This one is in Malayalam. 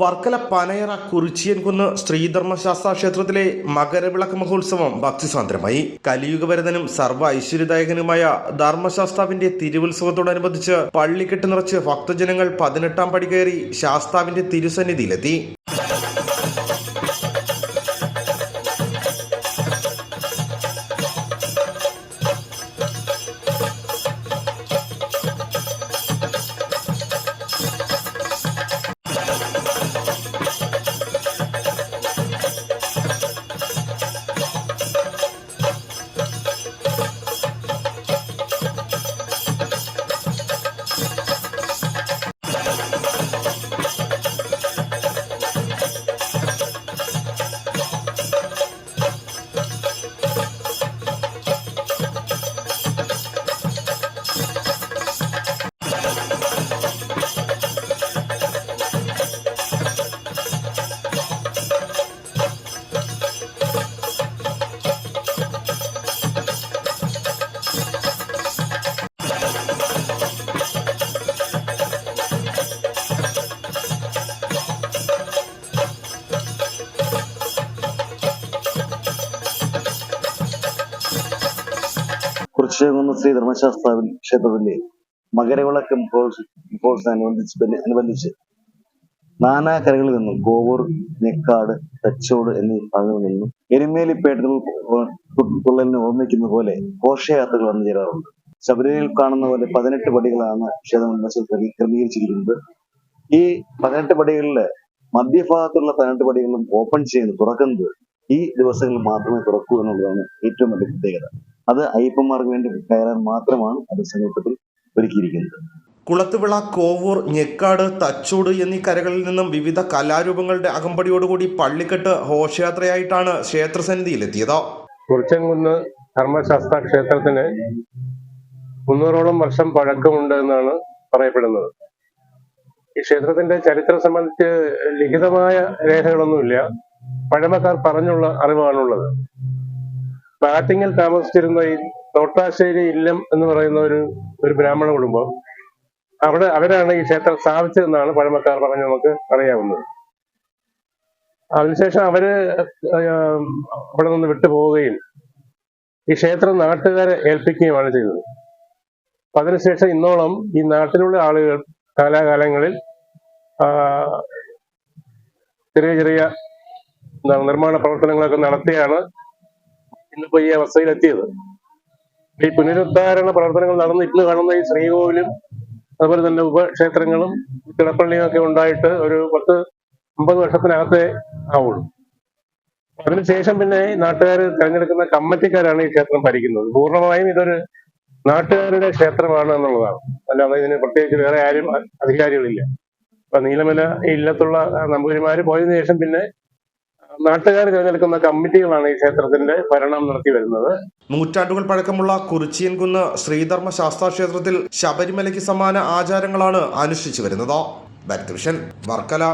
വർക്കല പനയറ കുറിച്ചിയൻകുന്ന് ശ്രീധർമ്മശാസ്ത്ര ക്ഷേത്രത്തിലെ മകരവിളക്ക് മഹോത്സവം ഭക്തിസാന്ദ്രമായി. കലിയുഗവരതനും സർവ ഐശ്വര്യദായകനുമായ ധർമ്മശാസ്താവിന്റെ തിരുവുത്സവത്തോടനുബന്ധിച്ച് പള്ളിക്കെട്ട് നിറച്ച് ഭക്തജനങ്ങൾ പതിനെട്ടാം പടി കയറി ശാസ്താവിന്റെ തിരുസന്നിധിയിലെത്തി. കുറിച്ചകുന്ന ശ്രീ ധർമ്മശാസ്ത്ര ക്ഷേത്രത്തിലെ മകരവിളക്ക് അനുബന്ധിച്ച് അനുബന്ധിച്ച് നാനാ കരകളിൽ നിന്നും കോവൂർ നെക്കാട് തച്ചോട് എന്നീ ഭാഗങ്ങളിൽ നിന്നും എരുമേലിപ്പേട്ടൽ തുള്ളലിനെ ഓർമ്മിക്കുന്ന പോലെ ഘോഷയാത്രകൾ വന്നു ചേരാറുണ്ട് ശബരിമലയിൽ കാണുന്ന പോലെ പതിനെട്ട് പടികളാണ് ക്ഷേത്രം ക്രമീകരിച്ചിരിക്കുന്നത്. ഈ പതിനെട്ട് പടികളിൽ മധ്യഭാഗത്തുള്ള പതിനെട്ട് പടികളും ഓപ്പൺ ചെയ്യുന്നത് തുറക്കുന്നത് ഈ ദിവസങ്ങളിൽ മാത്രമേ തുറക്കൂ എന്നുള്ളതാണ് ഏറ്റവും വലിയ പ്രത്യേകത. അത് അയ്യപ്പന്മാർക്ക് വേണ്ടി കയറാൻ മാത്രമാണ് അത് സമീപത്തിൽ ഒരുക്കിയിരിക്കുന്നത്. കുളത്തുവിള കോവൂർ ഞെക്കാട് തച്ചൂട് എന്നീ കരകളിൽ നിന്നും വിവിധ കലാരൂപങ്ങളുടെ അകമ്പടിയോടുകൂടി പള്ളിക്കെട്ട് ഘോഷയാത്രയായിട്ടാണ് ക്ഷേത്രസന്നിധിയിലെത്തിയത്. കുറിച്ചൻകുന്ന് ധർമ്മശാസ്ത്ര ക്ഷേത്രത്തിന് മുന്നൂറോളം വർഷം പഴക്കമുണ്ട് എന്നാണ് പറയപ്പെടുന്നത്. ഈ ക്ഷേത്രത്തിന്റെ ചരിത്രം സംബന്ധിച്ച് ലിഖിതമായ രേഖകളൊന്നുമില്ല. പഴമക്കാർ പറഞ്ഞുള്ള അറിവാണുള്ളത്. പാറ്റിങ്ങൽ താമസിച്ചിരുന്ന ഈ തോട്ടാശ്ശേരി ഇല്ലം എന്ന് പറയുന്ന ഒരു ഒരു ബ്രാഹ്മണ കുടുംബം അവിടെ അവരാണ് ഈ ക്ഷേത്രം സ്ഥാപിച്ചതെന്നാണ് പഴമക്കാർ പറഞ്ഞ് നമുക്ക് അറിയാവുന്നത്. അതിനുശേഷം അവർ അവിടെ നിന്ന് വിട്ടുപോവുകയും ഈ ക്ഷേത്രം നാട്ടുകാരെ ഏൽപ്പിക്കുകയുമാണ് ചെയ്തത്. അപ്പൊ അതിനുശേഷം ഇന്നോളം ഈ നാട്ടിലുള്ള ആളുകൾ കാലാകാലങ്ങളിൽ ചെറിയ ചെറിയ എന്താണ് നിർമ്മാണ പ്രവർത്തനങ്ങളൊക്കെ നടത്തിയാണ് ഇന്നിപ്പോ ഈ അവസ്ഥയിലെത്തിയത്. ഈ പുനരുദ്ധാരണ പ്രവർത്തനങ്ങൾ നടന്ന് ഇന്ന് കാണുന്ന ഈ ശ്രീകോവിലും അതുപോലെ തന്നെ ഉപക്ഷേത്രങ്ങളും കിടപ്പള്ളിയും ഒക്കെ ഉണ്ടായിട്ട് ഒരു പത്ത് അമ്പത് വർഷത്തിനകത്തെ ആവുള്ളൂ. അതിനുശേഷം പിന്നെ നാട്ടുകാർ തെരഞ്ഞെടുക്കുന്ന കമ്മിറ്റിക്കാരാണ് ഈ ക്ഷേത്രം ഭരിക്കുന്നത്. പൂർണമായും ഇതൊരു നാട്ടുകാരുടെ ക്ഷേത്രമാണ് എന്നുള്ളതാണ്. അല്ലാതെ ഇതിന് പ്രത്യേകിച്ച് വേറെ ആരും അധികാരികളില്ല. അപ്പൊ നീലമല ഇല്ലത്തുള്ള നമ്പൂതിരിമാര് പോയതിനു ശേഷം പിന്നെ നാട്ടുകാർ തിരഞ്ഞെടുക്കുന്ന കമ്മിറ്റികളാണ് ഈ ക്ഷേത്രത്തിന്റെ ഭരണം നടത്തി വരുന്നത്. നൂറ്റാണ്ടുകൾ പഴക്കമുള്ള കുറിച്ചിയൻകുന്ന് ശ്രീധർമ്മ ശാസ്ത്ര ക്ഷേത്രത്തിൽ ശബരിമലയ്ക്ക് സമാന ആചാരങ്ങളാണ് അനുഷ്ഠിച്ചു വരുന്നത്. വർക്കല